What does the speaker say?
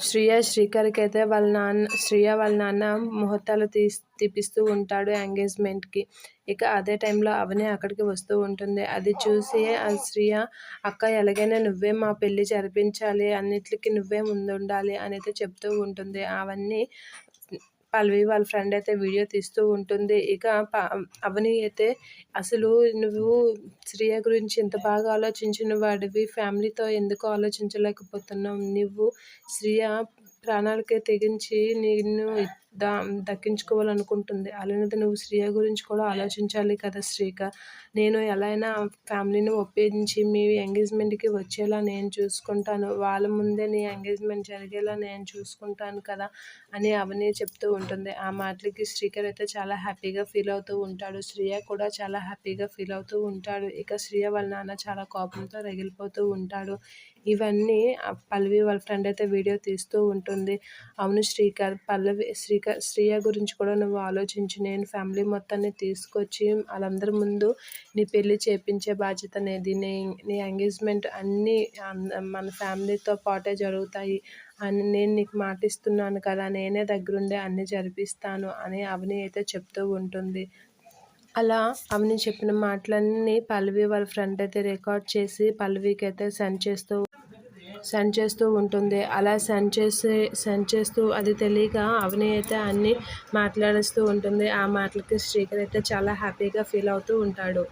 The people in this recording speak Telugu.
శ్రియ శ్రీకర్కి అయితే వాళ్ళ నాన్న శ్రియ వాళ్ళ నాన్న ముహూర్తాలు తీ తీపిస్తూ ఉంటాడు ఎంగేజ్మెంట్కి. ఇక అదే టైంలో అవని అక్కడికి వస్తూ ఉంటుంది. అది చూసి ఆ శ్రియ అక్క ఎలాగైనా నువ్వే మా పెళ్ళి జరిపించాలి. అన్నిటికీ నువ్వే ముందుండాలి అని అయితే చెప్తూ ఉంటుంది. అవన్నీ పల్వి వాళ్ళ ఫ్రెండ్ అయితే వీడియో తీస్తూ ఉంటుంది. ఇక అవని అయితే అసలు నువ్వు శ్రియ గురించి ఎంత బాగా ఆలోచించిన వాడివి? ఫ్యామిలీతో ఎందుకు ఆలోచించలేకపోతున్నావు? నువ్వు శ్రియ ప్రాణాలకే తెగించి నిన్ను దా దక్కించుకోవాలనుకుంటుంది. అలానే నువ్వు శ్రీయ గురించి కూడా ఆలోచించాలి కదా శ్రీక. నేను ఎలా అయినా ఫ్యామిలీని ఒప్పించి మీ ఎంగేజ్మెంట్కి వచ్చేలా నేను చూసుకుంటాను. వాళ్ళ ముందే నీ ఎంగేజ్మెంట్ జరిగేలా నేను చూసుకుంటాను కదా అని అవని చెప్తూ ఉంటుంది. ఆ మాటలకి శ్రీకర్ అయితే చాలా హ్యాపీగా ఫీల్ అవుతూ ఉంటాడు. శ్రీయ కూడా చాలా హ్యాపీగా ఫీల్ అవుతూ ఉంటాడు. ఇక శ్రీయ వాళ్ళ నాన్న చాలా కోపంతో రగిలిపోతూ ఉంటాడు. ఇవన్నీ పల్లవి వాళ్ళ ఫ్రెండ్ అయితే వీడియో తీస్తూ ఉంటుంది. అవును శ్రీకర్ పల్లవి శ్రీకర్ ఇంకా శ్రీయ గురించి కూడా నువ్వు ఆలోచించి. నేను ఫ్యామిలీ మొత్తాన్ని తీసుకొచ్చి వాళ్ళందరి ముందు నీ పెళ్ళి చేపించే బాధ్యత అనేది నీ నీ ఎంగేజ్మెంట్ అన్నీ మన ఫ్యామిలీతో పాటే జరుగుతాయి. అని నేను నీకు మాటిస్తున్నాను కదా నేనే దగ్గరుండే అన్నీ జరిపిస్తాను అని అవని అయితే చెప్తూ ఉంటుంది. అలా అవని చెప్పిన మాటలన్నీ పల్లవి వాళ్ళ ఫ్రెండ్ అయితే రికార్డ్ చేసి పల్లవికి అయితే సెండ్ చేస్తూ సెండ్ చేస్తూ ఉంటుంది. అలా సెండ్ చేసి సెండ్ చేస్తూ అది తెలియక అవని అయితే అన్నీ మాట్లాడేస్తూ ఉంటుంది. ఆ మాటలకి శ్రీకర్ అయితే చాలా హ్యాపీగా ఫీల్ అవుతూ ఉంటాడు.